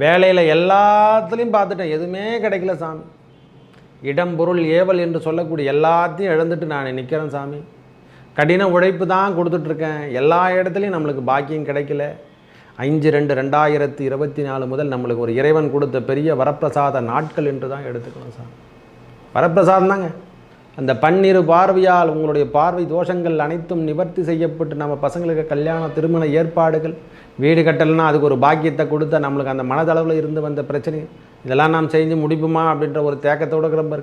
வேலையில் எல்லாத்துலேயும் பார்த்துட்டேன். எதுவுமே கிடைக்கல சாமி. இடம் பொருள் ஏவல் என்று சொல்லக்கூடிய எல்லாத்தையும் இழந்துட்டு நான் நிற்கிறேன் சாமி. கடின உழைப்பு தான் கொடுத்துட்ருக்கேன் எல்லா இடத்துலையும் நம்மளுக்கு பாக்கியம் கிடைக்கல. அஞ்சு ரெண்டு ரெண்டாயிரத்தி இருபத்தி நாலு முதல் நம்மளுக்கு ஒரு இறைவன் கொடுத்த பெரிய வரப்பிரசாத நாட்கள் என்று தான் எடுத்துக்கணும் சார் வரப்பிரசாதம் தாங்க. அந்த பன்னிரு பார்வையால் உங்களுடைய பார்வை தோஷங்கள் அனைத்தும் நிவர்த்தி செய்யப்பட்டு நம்ம பசங்களுக்கு கல்யாண திருமண ஏற்பாடுகள் வீடு கட்டலைன்னா அதுக்கு ஒரு பாக்கியத்தை கொடுத்தா நம்மளுக்கு அந்த மனதளவில் இருந்து வந்த பிரச்சனை. இதெல்லாம் நாம் செஞ்சு முடிப்புமா அப்படின்ற ஒரு தேக்கத்தோடு கிளம்ப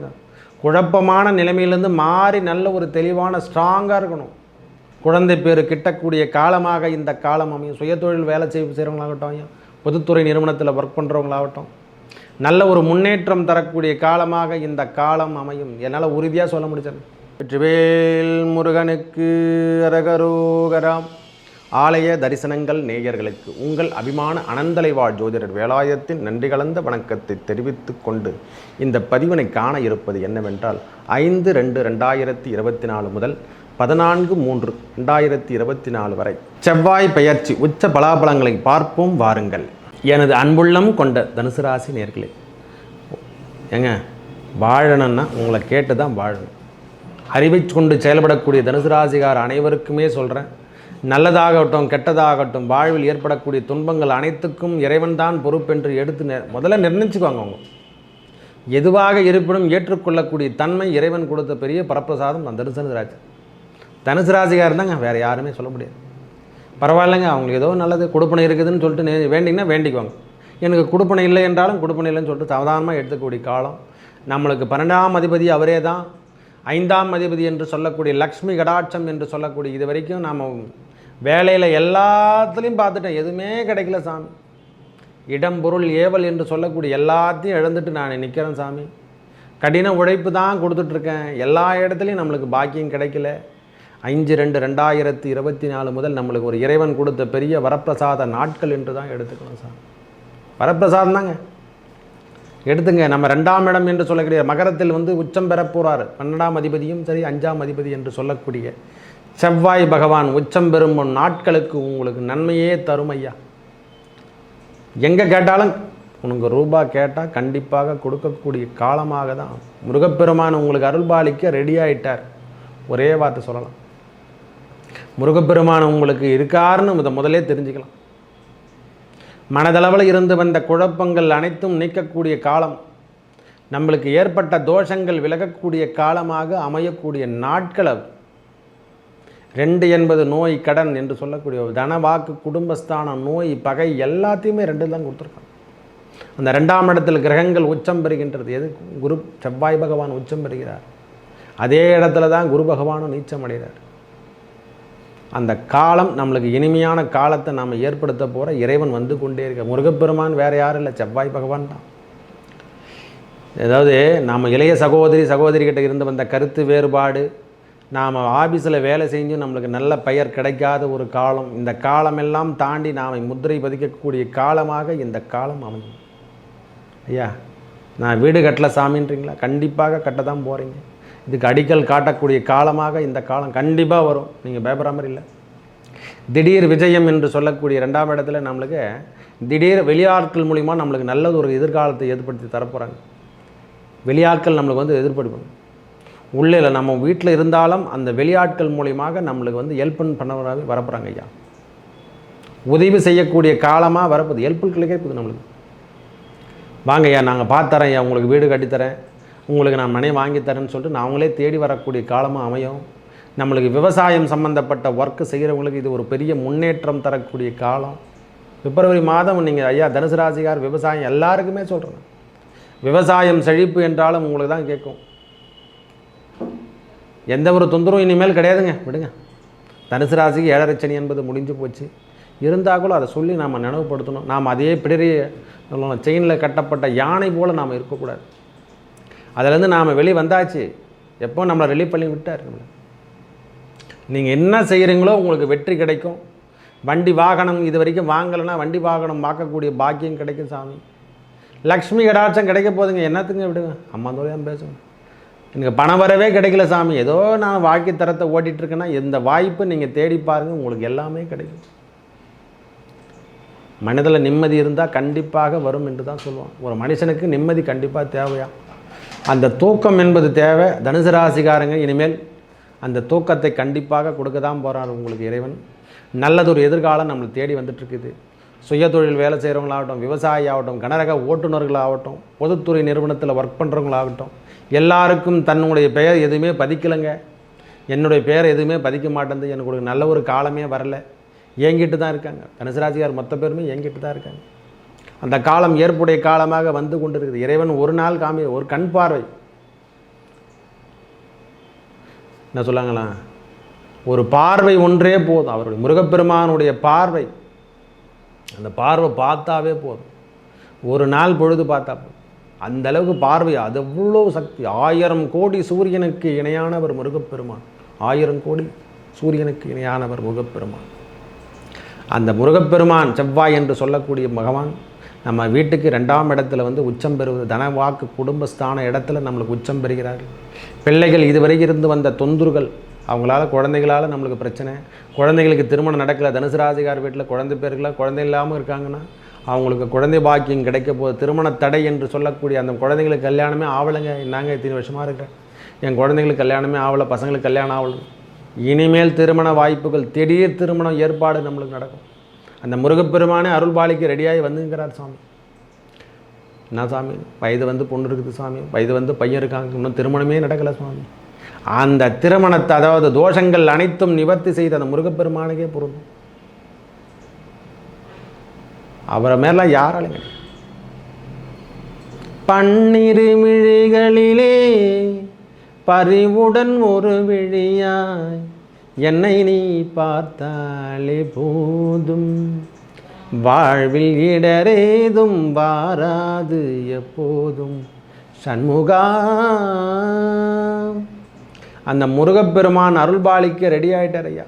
குழப்பமான நிலைமையிலேருந்து மாறி நல்ல ஒரு தெளிவான ஸ்ட்ராங்காக இருக்கணும். குழந்தை பேர் கிட்டக்கூடிய காலமாக இந்த காலம் அமையும். சுயதொழில் வேலை செய்ய செய்கிறவங்களாகட்டும் பொதுத்துறை நிறுவனத்தில் ஒர்க் பண்ணுறவங்களாகட்டும் நல்ல ஒரு முன்னேற்றம் தரக்கூடிய காலமாக இந்த காலம் அமையும். என்னால் உறுதியாக சொல்ல முடிச்சது வெற்றிவேல் முருகனுக்கு அரகரோகராம். ஆலய தரிசனங்கள் நேயர்களுக்கு உங்கள் அபிமான அனந்தலைவாழ் ஜோதிடர் வேலாயத்தின் நன்றி கலந்த வணக்கத்தை தெரிவித்து கொண்டு இந்த பதிவினை காண இருப்பது என்னவென்றால் ஐந்து ரெண்டு ரெண்டாயிரத்தி இருபத்தி நாலு முதல் பதினான்கு மூன்று ரெண்டாயிரத்தி இருபத்தி நாலு வரை செவ்வாய் பெயர்ச்சி உச்ச பலாபலங்களை பார்ப்போம் வாருங்கள். எனது அன்புள்ளம் கொண்ட தனுசு ராசி நேர்களே ஏங்க வாழணும்னா உங்களை கேட்டு தான் வாழணும். அறிவை கொண்டு செயல்படக்கூடிய தனுசு ராசிகார் அனைவருக்குமே சொல்கிறேன் நல்லதாகட்டும் கெட்டதாகட்டும் வாழ்வில் ஏற்படக்கூடிய துன்பங்கள் அனைத்துக்கும் இறைவன் தான் பொறுப்பென்று எடுத்து நெ- முதல்ல நிர்ணயிச்சுக்குவாங்க அவங்க. எதுவாக இருப்பினும் ஏற்றுக்கொள்ளக்கூடிய தன்மை இறைவன் கொடுத்த பெரிய பரப்பிரசாதம் அந்த தனுசு ராசி தனுசு ராசிகார் இருந்தாங்க வேறு யாருமே சொல்ல முடியாது. பரவாயில்லைங்க அவங்களுக்கு ஏதோ நல்லது கொடுப்பனை இருக்குதுன்னு சொல்லிட்டு நே- வேண்டிங்கன்னா வேண்டிக்குவாங்க. எனக்கு கொடுப்பனை இல்லை என்றாலும் கொடுப்பனை இல்லைன்னு சொல்லிட்டு சாதாரணமாக எடுத்துக்கூடிய காலம். நம்மளுக்கு பன்னெண்டாம் அதிபதி அவரே தான். ஐந்தாம் அதிபதி என்று சொல்லக்கூடிய லக்ஷ்மி கடாட்சம் என்று சொல்லக்கூடிய இது வரைக்கும் நாம் வேலையில் எல்லாத்துலேயும் பார்த்துட்டேன் எதுவுமே கிடைக்கல சாமி. இடம் பொருள் ஏவல் என்று சொல்லக்கூடிய எல்லாத்தையும் இழந்துட்டு நான் நிற்கிறேன் சாமி. கடின உழைப்பு தான் கொடுத்துட்ருக்கேன் எல்லா இடத்துலையும் நம்மளுக்கு பாக்கியம் கிடைக்கல. அஞ்சு ரெண்டு ரெண்டாயிரத்தி இருபத்தி நாலு முதல் நம்மளுக்கு ஒரு இறைவன் கொடுத்த பெரிய வரப்பிரசாத நாட்கள் என்று தான் எடுத்துக்கணும் சார் வரப்பிரசாதம் தாங்க எடுத்துங்க நம்ம ரெண்டாம் இடம் என்று சொல்லக்கூடிய மகரத்தில் வந்து உச்சம் பெறப்போகிறார் பன்னெண்டாம் அதிபதியும் சரி அஞ்சாம் அதிபதி என்று சொல்லக்கூடிய செவ்வாய் பகவான் உச்சம் பெறும் நாட்களுக்கு உங்களுக்கு நன்மையே தரும் ஐயா. எங்கே கேட்டாலும் உனக்கு ரூபா கேட்டால் கண்டிப்பாக கொடுக்கக்கூடிய காலமாக தான். முருகப்பெருமான் உங்களுக்கு அருள்பாலிக்க ரெடி ஆயிட்டார். ஒரே வார்த்தை சொல்லலாம். முருகப்பெருமான் உங்களுக்கு இருக்காருன்னு முத முதலே தெரிஞ்சுக்கலாம். மனதளவில் இருந்து வந்த குழப்பங்கள் அனைத்தும் நீக்கக்கூடிய காலம். நம்மளுக்கு ஏற்பட்ட தோஷங்கள் விலகக்கூடிய காலமாக அமையக்கூடிய நாட்கள் அது ரெண்டு என்பது நோய் கடன் என்று சொல்லக்கூடிய ஒரு தனவாக்கு குடும்பஸ்தானம் நோய் பகை எல்லாத்தையுமே ரெண்டு தான் கொடுத்துருக்காங்க. அந்த ரெண்டாம் இடத்தில் கிரகங்கள் உச்சம் பெறுகின்றது. எது? குரு செவ்வாய் பகவான் உச்சம் பெறுகிறார். அதே இடத்துல தான் குரு பகவானும் நீச்சம் அடைகிறார். அந்த காலம் நம்மளுக்கு இனிமையான காலத்தை நாம் ஏற்படுத்த போகிற இறைவன் வந்து கொண்டே இருக்க. முருகப்பெருமான் வேறு யாரும் இல்லை செவ்வாய் பகவான் தான். அதாவது நாம் இளைய சகோதரி சகோதரிகிட்ட இருந்து வந்த கருத்து வேறுபாடு நாம் ஆஃபீஸில் வேலை செஞ்சும் நம்மளுக்கு நல்ல பெயர் கிடைக்காத ஒரு காலம் இந்த காலமெல்லாம் தாண்டி நாம் முத்திரை பதிக்கக்கூடிய காலமாக இந்த காலம் அமையும். ஐயா நான் வீடு கட்டல சாமின்றீங்களா? கண்டிப்பாக கட்ட தான் போகிறீங்க இதுக்கு அடிக்கல் காட்டக்கூடிய காலமாக இந்த காலம் கண்டிப்பாக வரும். நீங்கள் பயப்படுற மாதிரி இல்லை. திடீர் விஜயம் என்று சொல்லக்கூடிய ரெண்டாம் இடத்துல நம்மளுக்கு திடீர் வெளியாட்கள் மூலிமா நம்மளுக்கு நல்லது ஒரு எதிர்காலத்தை ஏற்படுத்தி தரப்போகிறாங்க வெளியாட்கள் நம்மளுக்கு வந்து எதிர்பார்ப்பாங்க உள்ளே இல்லை நம்ம வீட்டில் இருந்தாலும் அந்த வெளியாட்கள் மூலியமாக நம்மளுக்கு வந்து ஹெல்ப் பண்ண வரப்போகிறாங்க ஐயா. உதவி செய்யக்கூடிய காலமாக வரப்போகுது. ஹெல்ப்புகளுக்கே கிடைக்கப்போகுது நம்மளுக்கு. வாங்க ஐயா நாங்கள் பார்த்துறேன் ஐயா உங்களுக்கு வீடு கட்டித்தரேன் உங்களுக்கு நான் மனை வாங்கி தரேன்னு சொல்லிட்டு நாங்களே தேடி வரக்கூடிய காலமாக அமையும். நம்மளுக்கு விவசாயம் சம்மந்தப்பட்ட ஒர்க்கு செய்கிறவங்களுக்கு இது ஒரு பெரிய முன்னேற்றம் தரக்கூடிய காலம். பிப்ரவரி மாதம் நீங்கள் ஐயா தனுசு ராசிகார் விவசாயம் எல்லாருக்குமே சொல்கிறேன் விவசாயம் செழிப்பு என்றாலும் உங்களுக்கு தான் கேட்கும். எந்த ஒரு தொந்தரவும் இனிமேல் கிடையாதுங்க. விடுங்க. தனுசு ராசிக்கு ஏழரைச்சனி என்பது முடிஞ்சு போச்சு. இருந்தால் கூட அதை சொல்லி நாம் நினைவுபடுத்தணும். நாம் அதே பிடரிய செயினில் கட்டப்பட்ட யானை போல் நாம் இருக்கக்கூடாது. அதிலேருந்து நாம் வெளியே வந்தாச்சு. எப்போ நம்மளை ரிலீவ் பண்ணி விட்டார் நம்மளை? நீங்கள் என்ன செய்கிறீங்களோ உங்களுக்கு வெற்றி கிடைக்கும். வண்டி வாகனம் இது வரைக்கும் வாங்கலைன்னா வண்டி வாகனம் பார்க்கக்கூடிய பாக்கியம் கிடைக்கும் சாமி. லக்ஷ்மி கடாட்சம் கிடைக்க போதுங்க என்னத்துங்க விடுங்க அம்மா தோழி தான் பேசுங்க. எனக்கு பணம் வரவே கிடைக்கல சாமி. ஏதோ நான் வாக்கி தரத்தை ஓட்டிகிட்டு இருக்கேன்னா இந்த வாய்ப்பு நீங்கள் தேடி பாருங்கள் உங்களுக்கு எல்லாமே கிடைக்கும். மனதில் நிம்மதி இருந்தால் கண்டிப்பாக வரும் என்று தான் சொல்லுவோம் ஒரு மனுஷனுக்கு நிம்மதி கண்டிப்பாக தேவையா? அந்த தூக்கம் என்பது தேவை. தனுசு ராசிகாரங்க இனிமேல் அந்த தூக்கத்தை கண்டிப்பாக கொடுக்க தான் போகிறார் உங்களுக்கு இறைவன். நல்லதொரு எதிர்காலம் நம்மளை தேடி வந்துட்டுருக்குது. சுய தொழில் வேலை செய்கிறவங்களாகட்டும் விவசாயி ஆகட்டும் கனரக ஓட்டுநர்களாகட்டும் பொதுத்துறை நிறுவனத்தில் ஒர்க் பண்ணுறவங்களாகட்டும் எல்லாருக்கும் தன்னுடைய பெயர் எதுவுமே பதிக்கலைங்க. என்னுடைய பெயர் எதுவுமே பதிக்க மாட்டேங்குது. எனக்கு ஒரு நல்ல ஒரு காலமே வரல. ஏங்கிட்டு தான் இருக்காங்க. தனுசு ராசிகார் மொத்த பேருமே ஏங்கிட்டு தான் இருக்காங்க. அந்த காலம் ஏற்புடைய காலமாக வந்து கொண்டிருக்குது இறைவன் ஒரு நாள் காமி ஒரு கண் பார்வை. என்ன சொல்லாங்களா? ஒரு பார்வை ஒன்றே போதும். அவருடைய முருகப்பெருமானுடைய பார்வை. அந்த பார்வை பார்த்தாவே போதும். ஒரு நாள் பொழுது பார்த்தா போதும். அந்த அளவுக்கு பார்வை அது எவ்வளோ சக்தி. ஆயிரம் கோடி சூரியனுக்கு இணையானவர் முருகப்பெருமான். ஆயிரம் கோடி சூரியனுக்கு இணையானவர் முருகப்பெருமான். அந்த முருகப்பெருமான் செவ்வாய் என்று சொல்லக்கூடிய பகவான் நம்ம வீட்டுக்கு ரெண்டாம் இடத்துல வந்து உச்சம் பெறுவது தனவாக்கு குடும்பஸ்தான இடத்துல நம்மளுக்கு உச்சம் பெறுகிறார்கள். பிள்ளைகள் இதுவரை இருந்து வந்த தொந்தர்கள் அவங்களால குழந்தைகளால் நம்மளுக்கு பிரச்சனை. குழந்தைகளுக்கு திருமணம் நடக்கல தனுசு ராசிகார் வீட்டில் குழந்தை பேருக்குல குழந்தை இல்லாமல் இருக்காங்கன்னா அவங்களுக்கு குழந்தை பாக்கியம் கிடைக்க போது திருமண தடை என்று சொல்லக்கூடிய அந்த குழந்தைங்களுக்கு கல்யாணமே ஆவலைங்க. நாங்கள் இத்தனை வருஷமாக இருக்கிறேன் என் குழந்தைங்களுக்கு கல்யாணமே ஆகலை பசங்களுக்கு கல்யாணம் ஆகலை இனிமேல் திருமண வாய்ப்புகள் திடீர் திருமணம் ஏற்பாடு நம்மளுக்கு நடக்கும். அந்த முருகப்பெருமானே அருள்பாலிக்கு ரெடியாகி வந்துங்கிறார் சாமி என்ன சாமி வயது வந்து பொண்ணு இருக்குது சாமி வயது வந்து பையன் இருக்காங்க. இன்னும் திருமணமே நடக்கலை சுவாமி. அந்த திருமணத்தை அதாவது தோஷங்கள் அனைத்தும் நிவர்த்தி செய்த அந்த முருகப்பெருமானுக்கே பொருந்தும். அவரை மேலாம் யாராலும் பன்னிரு விழிகளிலே பறிவுடன் ஒரு விழியாய் என்னை நீ பார்த்தாலே போதும். வாழ்வில் இடரேதும் வாராது எப்போதும். சண்முகா. அந்த முருகப்பெருமான் அருள்பாலிக்க ரெடி ஆயிட்டார் ஐயா.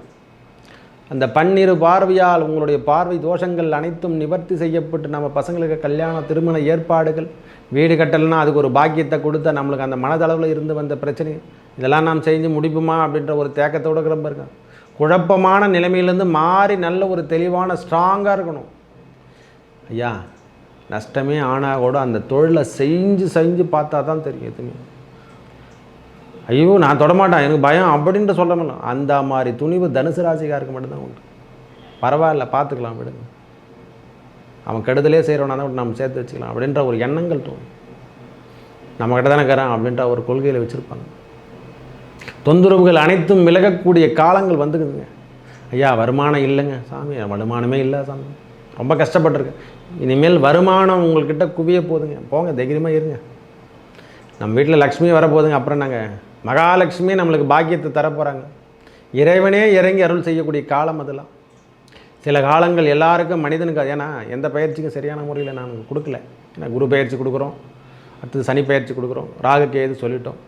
அந்த பன்னிரு பார்வையால் உங்களுடைய பார்வை தோஷங்கள் அனைத்தும் நிவர்த்தி செய்யப்பட்டு நம்ம பசங்களுக்கு கல்யாண திருமண ஏற்பாடுகள் வீடு கட்டலைன்னா அதுக்கு ஒரு பாக்கியத்தை கொடுத்தா நம்மளுக்கு அந்த மனதளவில் இருந்து வந்த பிரச்சனை இதெல்லாம் நாம் செஞ்சு முடிப்புமா அப்படின்ற ஒரு தேக்கத்தோடு கிளம்ப இருக்கேன் குழப்பமான நிலைமையிலேருந்து மாறி நல்ல ஒரு தெளிவான ஸ்ட்ராங்காக இருக்கணும். ஐயா நஷ்டமே ஆனால் கூட அந்த தொழிலை செஞ்சு செஞ்சு பார்த்தா தான் தெரியும் எதுவுமே. ஐயோ நான் தொடமாட்டேன் எனக்கு பயம் அப்படின்ட்டு சொல்ல முடியல. அந்த மாதிரி துணிவு தனுசு ராசிக்காருக்கு மட்டும்தான் உண்டு. பரவாயில்ல பார்த்துக்கலாம் விடுங்க. அவன் கெடுதலே செய்கிறவனா தான் நம்ம சேர்த்து வச்சுக்கலாம் அப்படின்ற ஒரு எண்ணங்கள் தோணும். நம்ம தானே இருக்கிறான் அப்படின்ற ஒரு கொள்கையில் வச்சுருப்பாங்க. தொந்தரவுகள் அனைத்தும் விலகக்கூடிய காலங்கள் வந்துக்குதுங்க. ஐயா வருமானம் இல்லைங்க. சாமி வருமானமே இல்லை சாமி. ரொம்ப கஷ்டப்பட்டிருக்கேன். இனிமேல் வருமானம் உங்கள்கிட்ட குவிய போதுங்க. போங்க தைரியமாக இருங்க. நம்ம வீட்டில் லக்ஷ்மி வரப்போகுதுங்க அப்புறம் நாங்கள் மகாலட்சுமி நம்மளுக்கு பாக்கியத்தை தரப்போகிறாங்க இறைவனே இறங்கி அருள் செய்யக்கூடிய காலம் அதெல்லாம். சில காலங்கள் எல்லாருக்கும் மனிதனுக்கு ஏன்னா எந்த பயிற்சிக்கும் சரியான முறையில் நான் கொடுக்கல. ஏன்னா குரு பயிற்சி கொடுக்குறோம். அடுத்தது சனி பயிற்சி கொடுக்குறோம். ராகுக்கு கேது சொல்லிட்டோம்.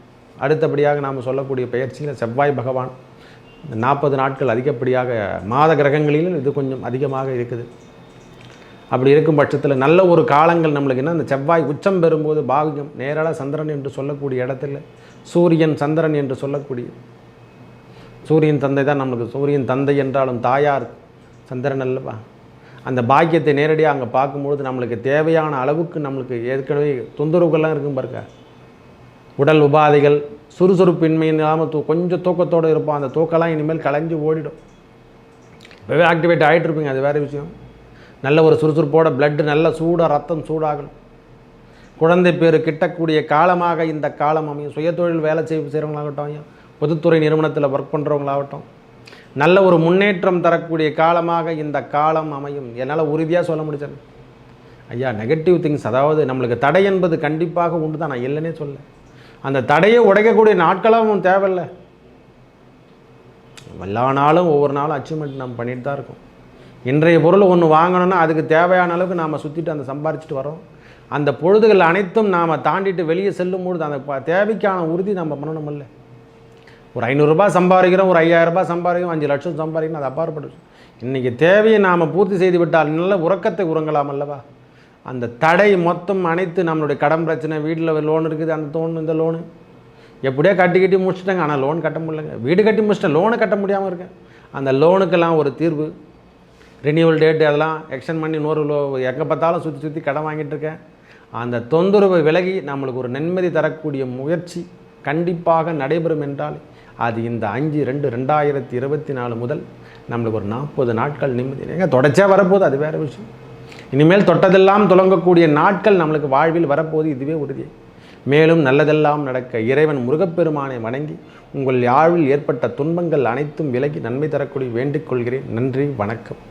அடுத்தபடியாக நாம் சொல்லக்கூடிய பயிற்சியில் செவ்வாய் பகவான். இந்த நாற்பது நாட்கள் அதிகப்படியாக மாத கிரகங்களிலும் இது கொஞ்சம் அதிகமாக இருக்குது. அப்படி இருக்கும் பட்சத்தில் நல்ல ஒரு காலங்கள் நம்மளுக்கு என்ன அந்த செவ்வாய் உச்சம் பெறும்போது பாகியம் நேராக சந்திரன் என்று சொல்லக்கூடிய இடத்துல சூரியன் சந்திரன் என்று சொல்லக்கூடிய சூரியன் தந்தை தான் நம்மளுக்கு சூரியன் தந்தை என்றாலும் தாயார் சந்திரன் அல்லவா? அந்த பாக்கியத்தை நேரடியாக அங்கே பார்க்கும்பொழுது நம்மளுக்கு தேவையான அளவுக்கு நம்மளுக்கு ஏற்கனவே தொந்தரவுகள்லாம் இருக்கும் பாருங்க. உடல் உபாதைகள் சுறுசுறுப்பின்மை இல்லாமல் தூ கொஞ்சம் தூக்கத்தோடு இருப்போம். அந்த தூக்கம்லாம் இனிமேல் கலைஞ்சு ஓடிடும். இப்போவே ஆக்டிவேட் ஆகிட்டுருப்பீங்க அது வேறு விஷயம். நல்ல ஒரு சுறுசுறுப்போட பிளட்டு நல்ல சூடாக ரத்தம் சூடாகணும். குழந்தை பேர் கிட்டக்கூடிய காலமாக இந்த காலம் அமையும். சுயதொழில் வேலை செய்ய செய்கிறவங்களாகட்டும் ஐயா பொதுத்துறை நிறுவனத்தில் ஒர்க் பண்ணுறவங்களாகட்டும் நல்ல ஒரு முன்னேற்றம் தரக்கூடிய காலமாக இந்த காலம் அமையும். என்னால் உறுதியாக சொல்ல முடிச்சது ஐயா நெகட்டிவ் திங்ஸ் அதாவது நம்மளுக்கு தடை என்பது கண்டிப்பாக உண்டு தான் நான் இல்லைன்னே சொல்ல அந்த தடையை உடைக்கக்கூடிய நாட்களாகவும் தேவையில்லை. எல்லா நாளும் ஒவ்வொரு நாளும் அச்சீவ்மெண்ட் நம்ம பண்ணிட்டு தான் இருக்கோம். இன்றைய பொருள் ஒன்று வாங்கணும்னா அதுக்கு தேவையான அளவுக்கு நாம் சுற்றிட்டு அந்த சம்பாரிச்சிட்டு வரோம் அந்த பொழுதுகள் அனைத்தும் நாம் தாண்டிட்டு வெளியே செல்லும் பொழுது அந்த தேவைக்கான உறுதி நம்ம பண்ணணுமில்ல ஒரு ஐநூறுரூபா சம்பாதிக்கிறோம் ஒரு ஐயாயிரரூபா சம்பாதிக்கிறோம் அஞ்சு லட்சம் சம்பாதிக்கணும் அது அப்பாற்பட்டு இன்றைக்கி தேவையை நாம் பூர்த்தி செய்து விட்டால் நல்ல உறக்கத்தை உறங்கலாம் அல்லவா? அந்த தடை மொத்தம் அனைத்து நம்மளுடைய கடன் பிரச்சனை வீட்டில் லோன் இருக்குது அந்த லோன் இந்த லோனு எப்படியோ கட்டி கட்டி முடிச்சுட்டாங்க ஆனால் லோன் கட்ட முடியலங்க. வீடு கட்டி முடிச்சிட்டேன் லோனு கட்ட முடியாமல் இருக்கேன். அந்த லோனுக்கெல்லாம் ஒரு தீர்வு. ரினியூவல் டேட்டு அதெல்லாம் எக்ஸ்டன் பண்ணி நூறு எங்கே பார்த்தாலும் சுற்றி சுற்றி கடன் வாங்கிட்டு இருக்கேன். அந்த தொந்தரவை விலகி நம்மளுக்கு ஒரு நன்மதி தரக்கூடிய முயற்சி கண்டிப்பாக நடைபெறும் என்றால் அது இந்த அஞ்சு ரெண்டு ரெண்டாயிரத்தி இருபத்தி நாலு முதல் நம்மளுக்கு ஒரு நாற்பது நாட்கள் நிம்மதி. எங்க தொடர்ச்சியாக வரப்போகுது அது வேறு விஷயம். இனிமேல் தொட்டதெல்லாம் துலங்கக்கூடிய நாட்கள் நம்மளுக்கு வாழ்வில் வரப்போகுது இதுவே உறுதி. மேலும் நல்லதெல்லாம் நடக்க இறைவன் முருகப்பெருமானை வணங்கி உங்கள் யாழில் ஏற்பட்ட துன்பங்கள் அனைத்தும் விலகி நன்மை தரக்கூடிய வேண்டிக் கொள்கிறேன். நன்றி வணக்கம்.